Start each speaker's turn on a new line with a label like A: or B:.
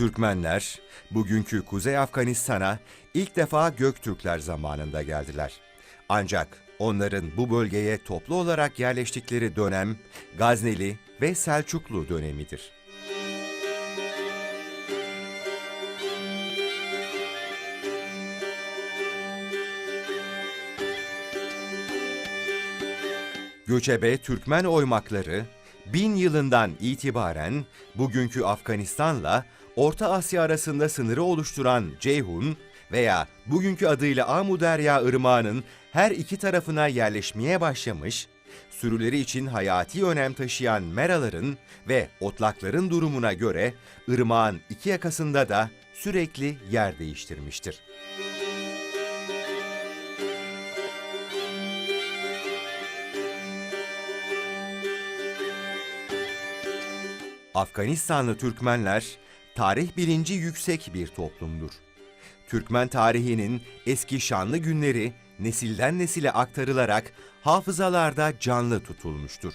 A: Türkmenler bugünkü Kuzey Afganistan'a ilk defa Göktürkler zamanında geldiler. Ancak onların bu bölgeye toplu olarak yerleştikleri dönem Gazneli ve Selçuklu dönemidir. Göçebe Türkmen oymakları bin yılından itibaren bugünkü Afganistan'la Orta Asya arasında sınırı oluşturan Ceyhun veya bugünkü adıyla Amuderya Irmağı'nın her iki tarafına yerleşmeye başlamış, sürüleri için hayati önem taşıyan meraların ve otlakların durumuna göre ırmağın iki yakasında da sürekli yer değiştirmiştir. Afganistanlı Türkmenler tarih bilinci yüksek bir toplumdur. Türkmen tarihinin eski şanlı günleri nesilden nesile aktarılarak hafızalarda canlı tutulmuştur.